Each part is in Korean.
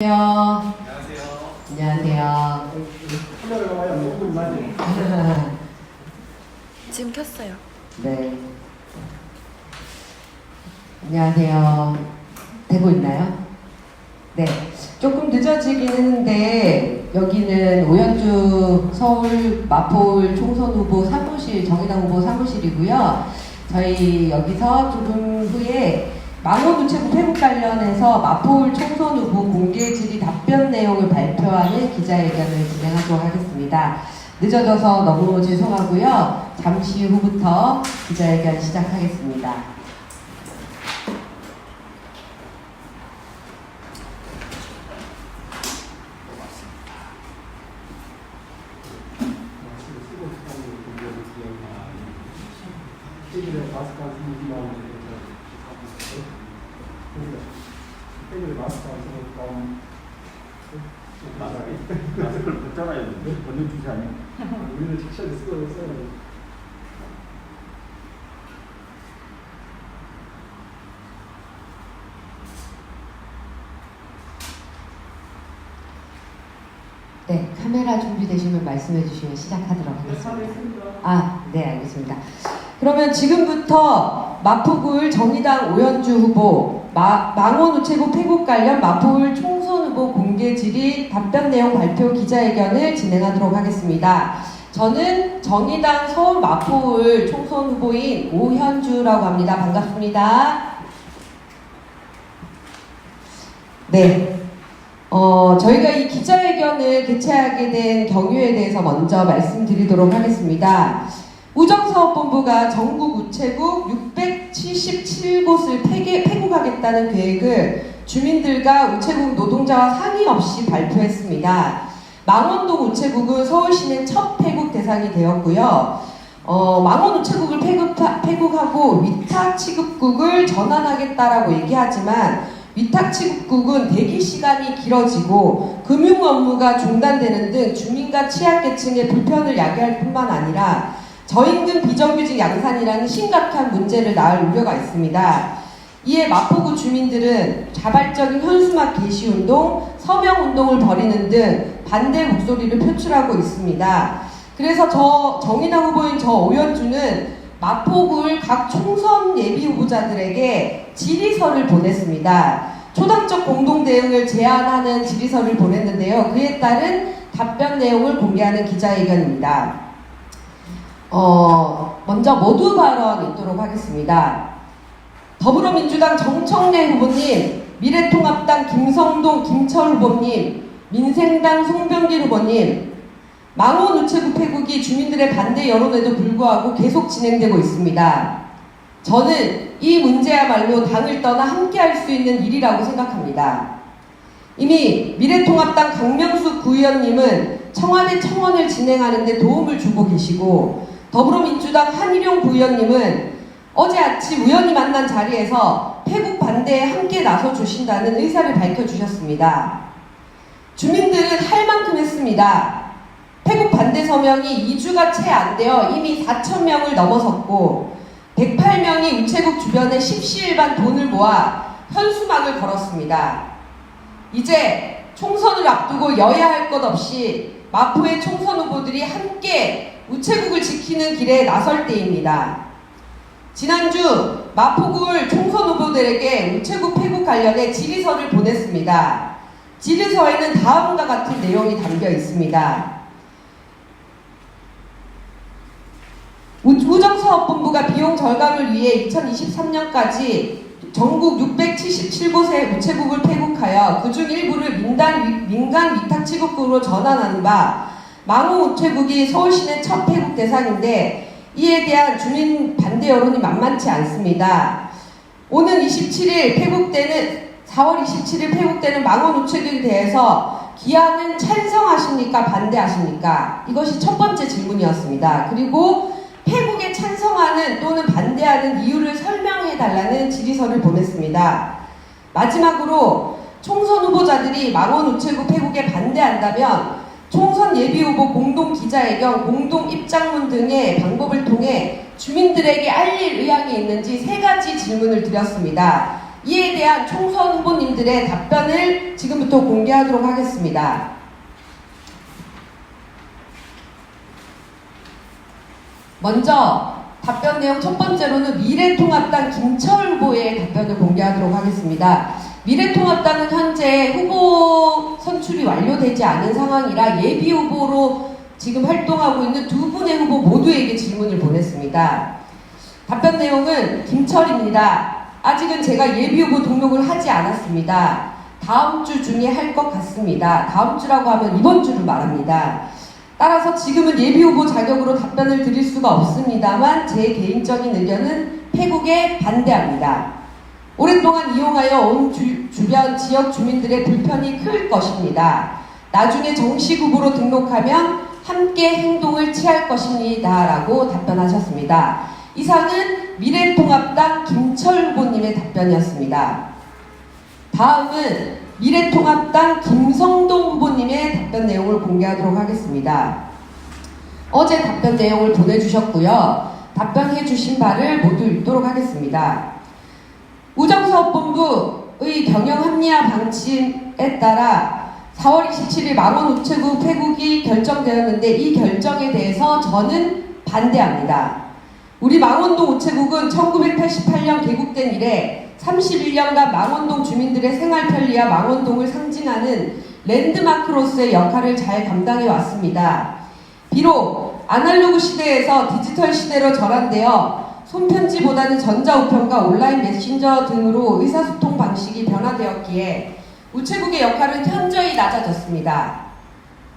안녕하세요. 안녕하세요. 안녕하세요. 지금 켰어요. 네. 안녕하세요. 되고 있나요? 네. 조금 늦어지긴 했는데 여기는 오연주 서울 마포울 총선 후보 사무실 정의당 후보 사무실이고요. 저희 여기서 조금 후에 망원 우체국 회복 관련해서 마포울 총선 후보 공개 질의 답변 내용을 발표하는 기자회견을 진행하도록 하겠습니다. 늦어져서 너무 죄송하고요. 잠시 후부터 기자회견 시작하겠습니다. 테이블에 마스크 안 쓰는 마음에 테이블에 마스크 안 쓰는 마음 마스크를 벗잖아요. 벗는 주지 아니야? 우리는 착실하게 쓰고 써야 돼. 네, 카메라 준비되시면 말씀해 주시면 시작하도록 하겠습니다. 아, 네, 알겠습니다. 그러면 지금부터 마포구울 정의당 오연주 후보, 마, 망원 우체국 폐국 관련 마포울 총선 후보 공개 질의 답변 내용 발표 기자회견을 진행하도록 하겠습니다. 저는 정의당 서울 마포울 총선 후보인 오현주라고 합니다. 반갑습니다. 네. 어, 저희가 이 기자회견을 개최하게 된 경유에 대해서 먼저 말씀드리도록 하겠습니다. 우정사업본부가 전국 우체국 677곳을 폐기, 폐국하겠다는 계획을 주민들과 우체국 노동자와 상의 없이 발표했습니다. 망원동 우체국은 서울시내 첫 폐국 대상이 되었고요. 어, 망원 우체국을 폐국, 폐국하고 위탁 취급국을 전환하겠다라고 얘기하지만 위탁 취급국은 대기 시간이 길어지고 금융 업무가 중단되는 등 주민과 취약계층의 불편을 야기할 뿐만 아니라 저임금 비정규직 양산이라는 심각한 문제를 낳을 우려가 있습니다. 이에 마포구 주민들은 자발적인 현수막 게시 운동, 서명 운동을 벌이는 등 반대 목소리를 표출하고 있습니다. 그래서 저 정의당 후보인 저 오연주는 마포구를 각 총선 예비 후보자들에게 질의서를 보냈습니다. 초당적 공동 대응을 제안하는 질의서를 보냈는데요. 그에 따른 답변 내용을 공개하는 기자회견입니다. 어, 먼저 모두 발언 있도록 하겠습니다. 더불어민주당 정청래 후보님, 미래통합당 김성동 김철 후보님, 민생당 송병길 후보님, 망원 우체국 폐국이 주민들의 반대 여론에도 불구하고 계속 진행되고 있습니다. 저는 이 문제야말로 당을 떠나 함께 할 수 있는 일이라고 생각합니다. 이미 미래통합당 강명숙 구의원님은 청와대 청원을 진행하는데 도움을 주고 계시고 더불어민주당 한일용 구의원님은 어제 아침 우연히 만난 자리에서 폐국 반대에 함께 나서 주신다는 의사를 밝혀주셨습니다. 주민들은 할 만큼 했습니다. 폐국 반대 서명이 2주가 채 안 되어 이미 4천 명을 넘어섰고 108명이 우체국 주변에 십시일반 돈을 모아 현수막을 걸었습니다. 이제 총선을 앞두고 여야 할 것 없이 마포의 총선 후보들이 함께 우체국을 지키는 길에 나설 때입니다. 지난주 마포구울 총선 후보들에게 우체국 폐국 관련해 질의서를 보냈습니다. 질의서에는 다음과 같은 내용이 담겨 있습니다. 우정사업본부가 비용 절감을 위해 2023년까지 전국 677곳의 우체국을 폐국하여 그중 일부를 민간, 민간 위탁 취급국으로 전환한 바 망호 우체국이 서울시내 첫 폐국 대상인데 이에 대한 주민 반대 여론이 만만치 않습니다. 오는 27일 폐국되는 4월 27일 폐국되는 망원 우체국에 대해서 기한은 찬성하십니까 반대하십니까? 이것이 첫 번째 질문이었습니다. 그리고 찬성하는 또는 반대하는 이유를 설명해 달라는 질의서를 보냈습니다. 마지막으로 총선 후보자들이 망원 우체국 폐국에 반대한다면 총선 예비 후보 공동 기자회견, 공동 입장문 등의 방법을 통해 주민들에게 알릴 의향이 있는지 세 가지 질문을 드렸습니다. 이에 대한 총선 후보님들의 답변을 지금부터 공개하도록 하겠습니다. 먼저 답변 내용 첫 번째로는 미래통합당 김철 후보의 답변을 공개하도록 하겠습니다. 미래통합당은 현재 후보 선출이 완료되지 않은 상황이라 예비 후보로 지금 활동하고 있는 두 분의 후보 모두에게 질문을 보냈습니다. 답변 내용은 김철입니다. 아직은 제가 예비 후보 등록을 하지 않았습니다. 다음 주 중에 할 것 같습니다. 다음 주라고 하면 이번 주를 말합니다. 따라서 지금은 예비 후보 자격으로 답변을 드릴 수가 없습니다만 제 개인적인 의견은 폐국에 반대합니다. 오랫동안 이용하여 온 주, 주변 지역 주민들의 불편이 클 것입니다. 나중에 정식 후보로 등록하면 함께 행동을 취할 것입니다. 라고 답변하셨습니다. 이상은 미래통합당 김철 후보님의 답변이었습니다. 다음은 미래통합당 김성동 후보님의 답변 내용을 공개하도록 하겠습니다. 어제 답변 내용을 보내주셨고요. 답변해 주신 바를 모두 읽도록 하겠습니다. 우정사업본부의 경영 합리화 방침에 따라 4월 27일 망원 우체국 폐국이 결정되었는데 이 결정에 대해서 저는 반대합니다. 우리 망원동 우체국은 1988년 개국된 이래 31년간 망원동 주민들의 생활 편리와 망원동을 상징하는 랜드마크로서의 역할을 잘 감당해 왔습니다. 비록 아날로그 시대에서 디지털 시대로 전환되어 손편지보다는 전자우편과 온라인 메신저 등으로 의사소통 방식이 변화되었기에 우체국의 역할은 현저히 낮아졌습니다.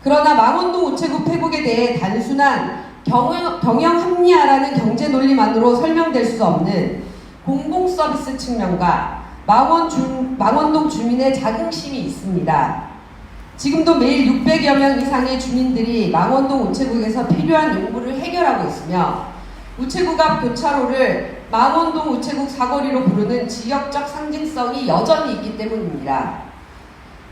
그러나 망원동 우체국 폐국에 대해 단순한 경영 합리화라는 경제 논리만으로 설명될 수 없는 공공 서비스 측면과 망원 주, 망원동 주민의 자긍심이 있습니다. 지금도 매일 600여 명 이상의 주민들이 망원동 우체국에서 필요한 용구를 해결하고 있으며 우체국 앞 교차로를 망원동 우체국 사거리로 부르는 지역적 상징성이 여전히 있기 때문입니다.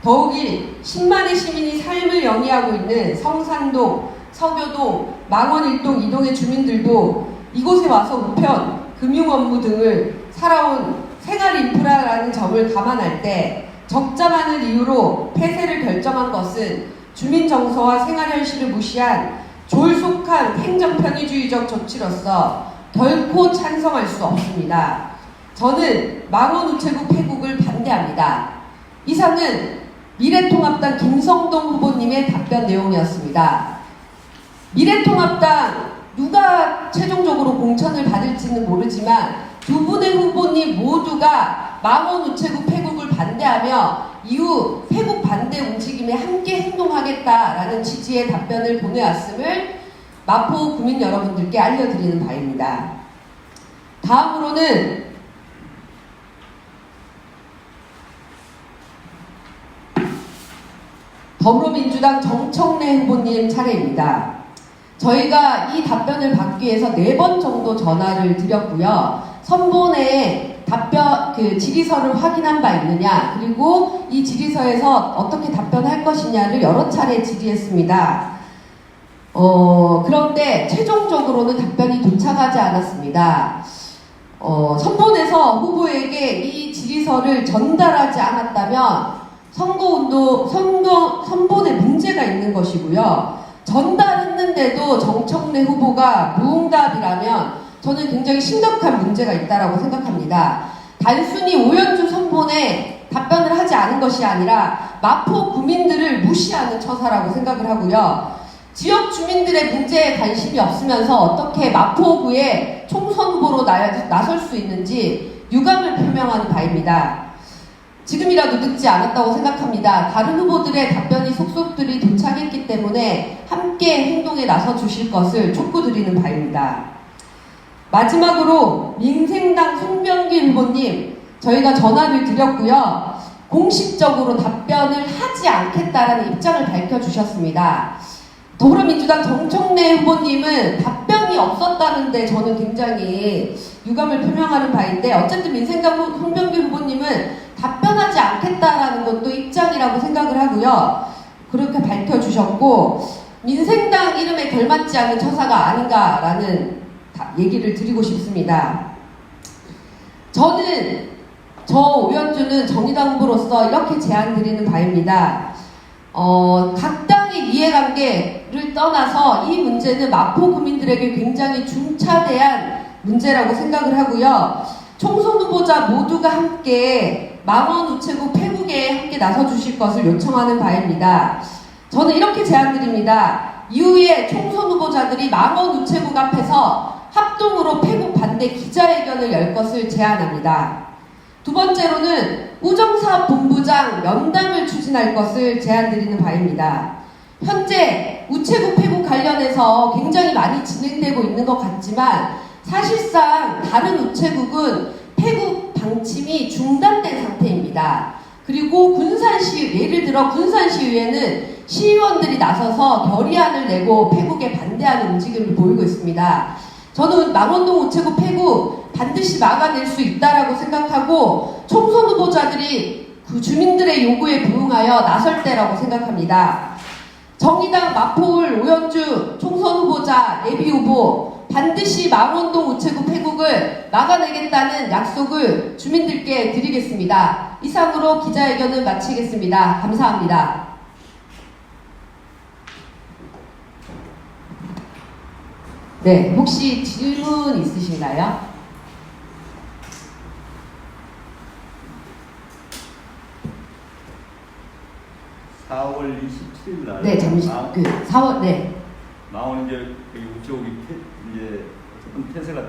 더욱이 10만의 시민이 삶을 영위하고 있는 성산동, 서교동, 망원일동 이동의 주민들도 이곳에 와서 우편, 금융 업무 등을 살아온 생활 인프라라는 점을 감안할 때 적자만을 이유로 폐쇄를 결정한 것은 주민 정서와 생활 현실을 무시한 졸속한 행정 편의주의적 조치로서 결코 찬성할 수 없습니다. 저는 망원 우체국 폐국을 반대합니다. 이상은 미래통합당 김성동 후보님의 답변 내용이었습니다. 미래통합당 누가 최종적으로 공천을 받을지는 모르지만 두 분의 후보님 모두가 망원 우체국 폐국을 반대하며 이후 폐국 반대 움직임에 함께 행동하겠다라는 취지의 답변을 보내왔음을 마포 구민 여러분들께 알려드리는 바입니다. 다음으로는 더불어민주당 정청래 후보님 차례입니다. 저희가 이 답변을 받기 위해서 네 번 정도 전화를 드렸고요. 선본에 답변 그 질의서를 확인한 바 있느냐 그리고 이 질의서에서 어떻게 답변할 것이냐를 여러 차례 질의했습니다. 어, 그런데 최종적으로는 답변이 도착하지 않았습니다. 어, 선본에서 후보에게 이 질의서를 전달하지 않았다면 선거운동, 선거, 선본에 문제가 있는 것이고요. 전달했는데도 정청래 후보가 무응답이라면 저는 굉장히 심각한 문제가 있다라고 생각합니다. 단순히 오연주 선본에 답변을 하지 않은 것이 아니라 마포 구민들을 무시하는 처사라고 생각을 하고요. 지역 주민들의 문제에 관심이 없으면서 어떻게 마포구의 총선 후보로 나, 나설 수 있는지 유감을 표명하는 바입니다. 지금이라도 늦지 않았다고 생각합니다. 다른 후보들의 답변이 속속들이 도착했기 때문에 함께 행동에 나서 주실 것을 촉구드리는 바입니다. 마지막으로 민생당 송병기 후보님 저희가 전화를 드렸고요. 공식적으로 답변을 하지 않겠다라는 입장을 밝혀주셨습니다. 더불어민주당 정청래 후보님은 답변이 없었다는데 저는 굉장히 유감을 표명하는 바인데 어쨌든 민생당 후- 송병기 후보님은 답변하지 않겠다라는 것도 입장이라고 생각을 하고요. 그렇게 밝혀주셨고 민생당 이름에 걸맞지 않는 처사가 아닌가라는 다- 얘기를 드리고 싶습니다. 저는 저 오연주는 정의당 후보로서 이렇게 제안 드리는 바입니다. 어, 각 당의 이해관계를 떠나서 이 문제는 마포 구민들에게 굉장히 중차대한 문제라고 생각을 하고요. 총선 후보자 모두가 함께 망원 우체국 폐국에 함께 나서 주실 것을 요청하는 바입니다. 저는 이렇게 제안 드립니다. 이후에 총선 후보자들이 망원 우체국 앞에서 합동으로 폐국 반대 기자회견을 열 것을 제안합니다. 두 번째로는 우정사업본부장 면담을 추진할 것을 제안드리는 바입니다. 현재 우체국 폐국 관련해서 굉장히 많이 진행되고 있는 것 같지만 사실상 다른 우체국은 폐국 방침이 중단된 상태입니다. 그리고 군산시 예를 들어 군산시의회는 시의원들이 나서서 결의안을 내고 폐국에 반대하는 움직임을 보이고 있습니다. 저는 망원동 우체국 폐국 반드시 막아낼 수 있다라고 생각하고 총선 후보자들이 그 주민들의 요구에 부응하여 나설 때라고 생각합니다. 정의당 마포울 오연주 총선 후보자 예비 후보 반드시 망원동 우체국 폐국을 막아내겠다는 약속을 주민들께 드리겠습니다. 이상으로 기자회견을 마치겠습니다. 감사합니다. 네, 혹시 질문 있으신가요? 4월 27일 날. 네, 잠시 마- 그 4월 네, 그 우체국이 폐, 이제 어쨌든 폐쇄가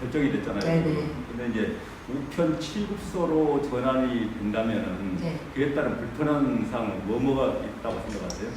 결정이 됐잖아요. 네, 네. 근데 이제 우편 취급소로 전환이 된다면은 네. 그에 따른 불편한 사항은 뭐뭐가 있다고 생각하세요?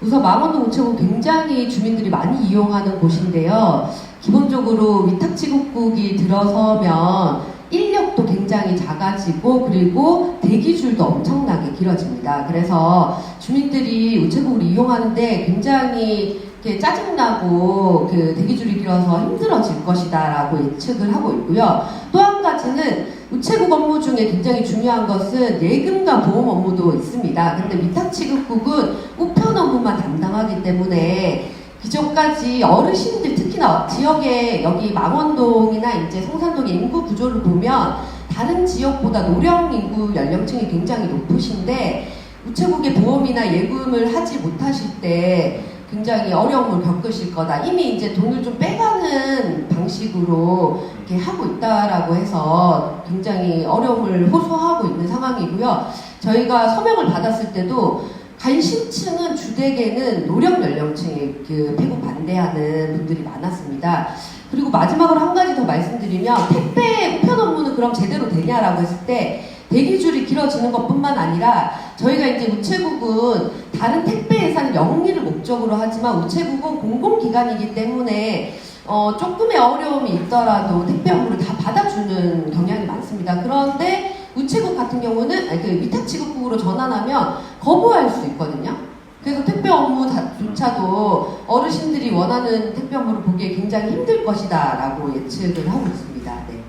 우선 망원동 우체국 굉장히 주민들이 많이 이용하는 곳인데요. 기본적으로 위탁지국국이 들어서면 인력도 굉장히 작아지고 그리고 대기줄도 엄청나게 길어집니다. 그래서 주민들이 우체국을 이용하는데 굉장히 이렇게 짜증나고 그 대기줄이 길어서 힘들어질 것이다라고 예측을 하고 있고요. 또 한 가지는 우체국 업무 중에 굉장히 중요한 것은 예금과 보험 업무도 있습니다. 근데 위탁지급국은 우편 업무만 담당하기 때문에 기존까지 어르신들 특히나 지역에 여기 망원동이나 이제 성산동의 인구 구조를 보면 다른 지역보다 노령 인구 연령층이 굉장히 높으신데 우체국의 보험이나 예금을 하지 못하실 때 굉장히 어려움을 겪으실 거다. 이미 이제 돈을 좀 빼가는 방식으로 이렇게 하고 있다라고 해서 굉장히 어려움을 호소하고 있는 상황이고요. 저희가 서명을 받았을 때도 관심층은 주택에는 노령 연령층의 그 폐국 반대하는 분들이 많았습니다. 그리고 마지막으로 한 가지 더 말씀드리면 택배 우편 업무는 그럼 제대로 되냐라고 했을 때 대기줄이 길어지는 것뿐만 아니라 저희가 이제 우체국은 다른 택배 회사는 영리를 목적으로 하지만 우체국은 공공기관이기 때문에 어, 조금의 어려움이 있더라도 택배 업무를 다 받아주는 경향이 많습니다. 그런데 우체국 같은 경우는 아니, 그 위탁 지급국으로 전환하면 거부할 수 있거든요. 그래서 택배 업무조차도 어르신들이 원하는 택배 업무를 보기에 굉장히 힘들 것이다 라고 예측을 하고 있습니다. 네.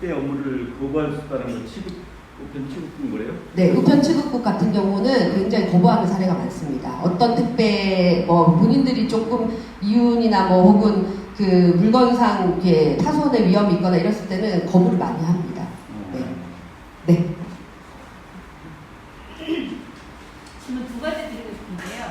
택배 업무를 거부할 수 있다는 건 취급 우편 취급인 거래요? 네, 우편 취급국 같은 경우는 굉장히 거부하는 사례가 많습니다. 어떤 택배, 뭐, 본인들이 조금 이윤이나 뭐, 혹은 그 물건상 이렇게 파손의 위험이 있거나 이랬을 때는 거부를 많이 합니다. 네. 네. 질문 두 가지 드리고 싶은데요.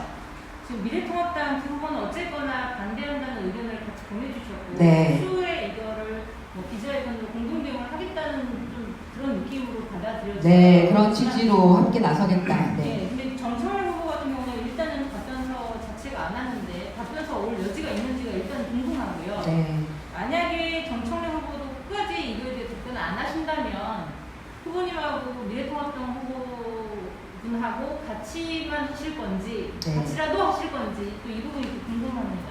지금 미래통합당 두 분은 어쨌거나 반대한다는 의견을 같이 보내주셨고 네. 추후에 이거를 뭐 기자회견으로 공동 대응을 하겠다는 좀 그런 느낌으로 받아들여지고 네, 그런 취지로 함께 나서겠다. 네. 네, 근데 정청래 후보 같은 경우는 일단은 답변서 자체가 안 하는데 답변서 올 여지가 있는지가 일단 궁금하고요. 네. 만약에 정청래 후보도 끝까지 이거에 대해 답변을 안 하신다면 후보님하고 미래통합당 후보분하고 같이만 하실 건지 네. 같이라도 하실 건지 또 이 부분이 또 궁금합니다.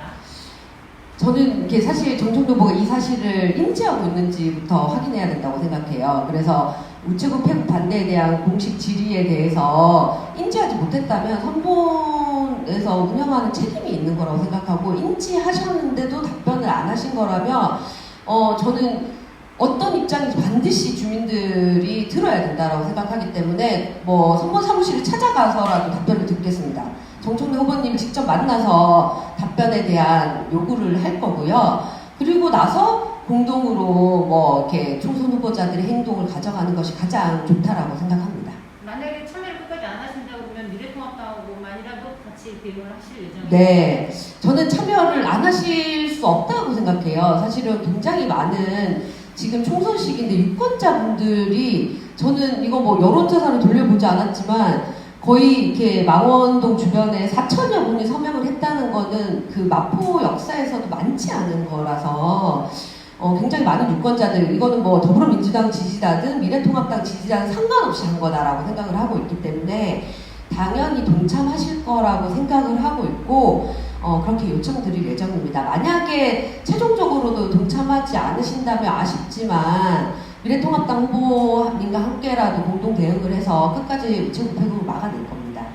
저는 이게 사실 정청래 후보가 이 사실을 인지하고 있는지부터 확인해야 된다고 생각해요. 그래서 우체국 폐국 반대에 대한 공식 질의에 대해서 인지하지 못했다면 선본에서 운영하는 책임이 있는 거라고 생각하고 인지하셨는데도 답변을 안 하신 거라면 어 저는 어떤 입장인지 반드시 주민들이 들어야 된다라고 생각하기 때문에 뭐 선거 사무실을 찾아가서라도 답변을 듣겠습니다. 정청래 후보님 직접 만나서 답변에 대한 요구를 할 거고요. 그리고 나서 공동으로 뭐 이렇게 총선 후보자들의 행동을 가져가는 것이 가장 좋다라고 생각합니다. 만약에 참여를 끝까지 안 하신다고 그러면 미래통합당하고만이라도 같이 대응을 하실 예정이에요. 네, 저는 참여를 안 하실 수 없다고 생각해요. 사실은 굉장히 많은 지금 총선 시기인데 유권자분들이 저는 이거 뭐 여론조사를 돌려보지 않았지만 거의 이렇게 망원동 주변에 4천여 분이 서명을 했다는 거는 그 마포 역사에서도 많지 않은 거라서 어, 굉장히 많은 유권자들 이거는 뭐 더불어민주당 지지자든 미래통합당 지지자든 상관없이 한 거다라고 생각을 하고 있기 때문에 당연히 동참하실 거라고 생각을 하고 있고 어, 그렇게 요청드릴 예정입니다. 만약에 최종적으로도 동참하지 않으신다면 아쉽지만 미래통합당 후보님과 함께라도 공동 대응을 해서 끝까지 우체국 폐국을 막아낼 겁니다.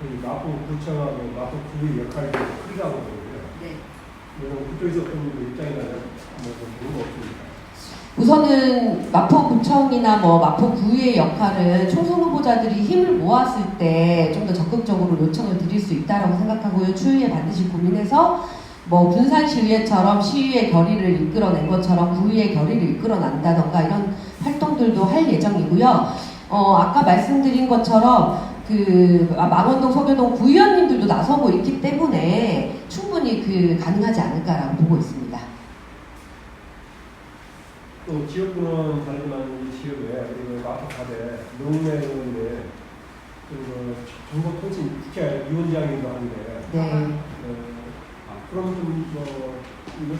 그 마포 구청하고 마포 구의 역할이 좀 크다고 보고요. 네. 왜냐면 그쪽에서 어떤 입장이나 뭐 그런 거 없습니까? 우선은 마포구청이나 뭐 마포구의 역할은 총선 후보자들이 힘을 모았을 때 좀 더 적극적으로 요청을 드릴 수 있다라고 생각하고요. 추후에 반드시 고민해서 뭐 분산 시위회처럼 시위의 결의를 이끌어낸 것처럼 구의의 결의를 이끌어난다던가 이런 활동들도 할 예정이고요. 어, 아까 말씀드린 것처럼 그 아, 망원동 서교동 구의원님들도 나서고 있기 때문에 충분히 그 가능하지 않을까라고 보고 있습니다. 또 지역구는 다르지만 이 지역에 그리고 마포 가대 농내 의원인데 그 정보 통신 국회 위원장이기도 한데 네.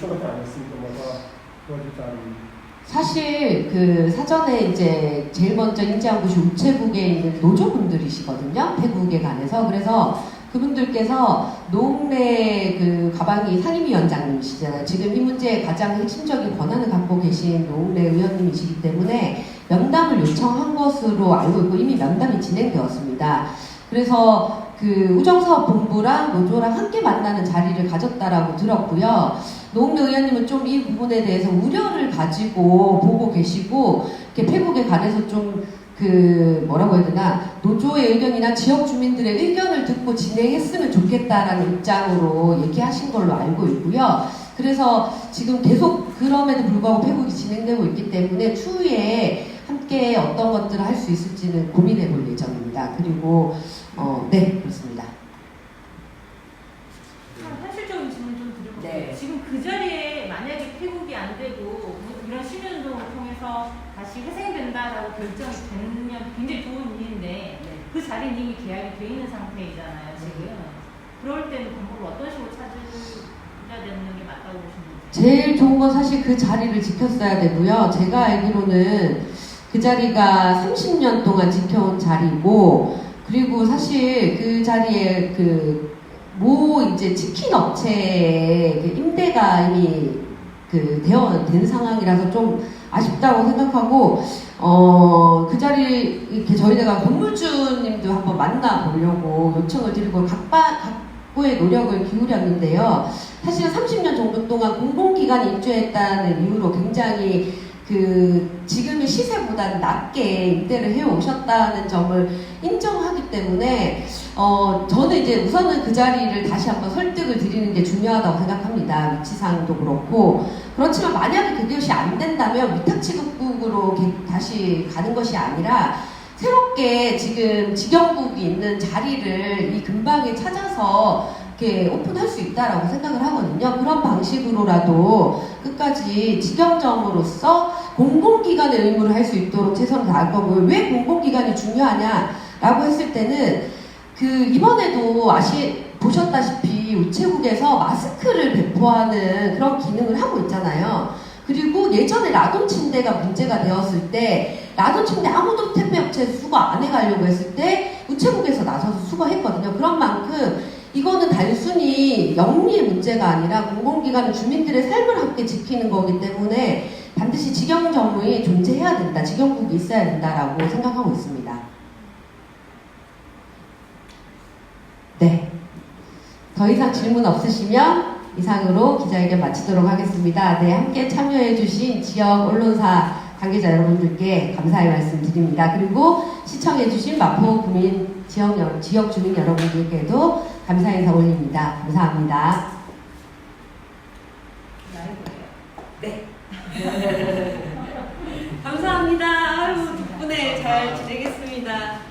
같지 않았습니까? 뭐가 도와줬다는 사실 그 사전에 이제 제일 먼저 인지한 곳이 우체국에 있는 노조분들이시거든요. 폐국에 관해서 그래서 그분들께서 노웅래 그 가방이 상임위원장님이시잖아요. 지금 이 문제에 가장 핵심적인 권한을 갖고 계신 노웅래 의원님이시기 때문에 면담을 요청한 것으로 알고 있고 이미 면담이 진행되었습니다. 그래서 그 우정사업본부랑 노조랑 함께 만나는 자리를 가졌다라고 들었고요. 노웅래 의원님은 좀 이 부분에 대해서 우려를 가지고 보고 계시고 이렇게 폐국에 관해서 좀 그 뭐라고 해야 되나 노조의 의견이나 지역 주민들의 의견을 듣고 진행했으면 좋겠다라는 입장으로 얘기하신 걸로 알고 있고요. 그래서 지금 계속 그럼에도 불구하고 폐국이 진행되고 있기 때문에 추후에 함께 어떤 것들을 할 수 있을지는 고민해 볼 예정입니다. 그리고 어, 네 그렇습니다. 참 현실적인 질문 좀 드려볼게요. 네. 지금 그 자리에 만약에 폐국이 안 되고 뭐 이런 시민 운동을 통해서 다시 회생된다라고 결정이 되면 굉장히 좋은 일인데 그 자리는 이미 계약이 돼 있는 상태이잖아요, 지금. 그럴 때는 방법을 어떤 식으로 찾아야 되는 게 맞다고 보시는지. 제일 좋은 건 사실 그 자리를 지켰어야 되고요. 제가 알기로는 그 자리가 30년 동안 지켜온 자리고, 그리고 사실 그 자리에 그, 모 이제 치킨 업체의 그 임대가 이미 그 되어 된 상황이라서 좀 아쉽다고 생각하고, 어, 그 자리, 이렇게 저희가 건물주님도 한번 만나보려고 요청을 드리고 각바, 각고의 노력을 기울였는데요. 사실 30년 정도 동안 공공기관에 입주했다는 이유로 굉장히 그 지금의 시세보다는 낮게 임대를 해 오셨다는 점을 인정하기 때문에 어 저는 이제 우선은 그 자리를 다시 한번 설득을 드리는 게 중요하다고 생각합니다 위치상도 그렇고 그렇지만 만약에 그것이 안 된다면 위탁 취급국으로 개- 다시 가는 것이 아니라 새롭게 지금 직영국이 있는 자리를 이 근방에 찾아서 이렇게 오픈할 수 있다라고 생각을 하거든요. 그런 방식으로라도 끝까지 직영점으로서 공공기관의 의무를 할 수 있도록 최선을 다할 거고요. 왜 공공기관이 중요하냐라고 했을 때는 그 이번에도 아시 보셨다시피 우체국에서 마스크를 배포하는 그런 기능을 하고 있잖아요. 그리고 예전에 라돈 침대가 문제가 되었을 때 라돈 침대 아무도 택배업체 수거 안 해가려고 했을 때 우체국에서 나서서 수거했거든요. 그런 만큼 이거는 단순히 영리의 문제가 아니라 공공기관은 주민들의 삶을 함께 지키는 거기 때문에 반드시 직영점이 존재해야 된다. 직영국이 있어야 된다라고 생각하고 있습니다. 네. 더 이상 질문 없으시면 이상으로 기자회견 마치도록 하겠습니다. 네, 함께 참여해주신 지역 언론사 관계자 여러분들께 감사의 말씀 드립니다. 그리고 시청해주신 마포 구민 지역, 여- 지역 주민 여러분들께도 감사 인사 올립니다. 감사합니다. 네. 감사합니다. 아유, 덕분에 잘 지내겠습니다.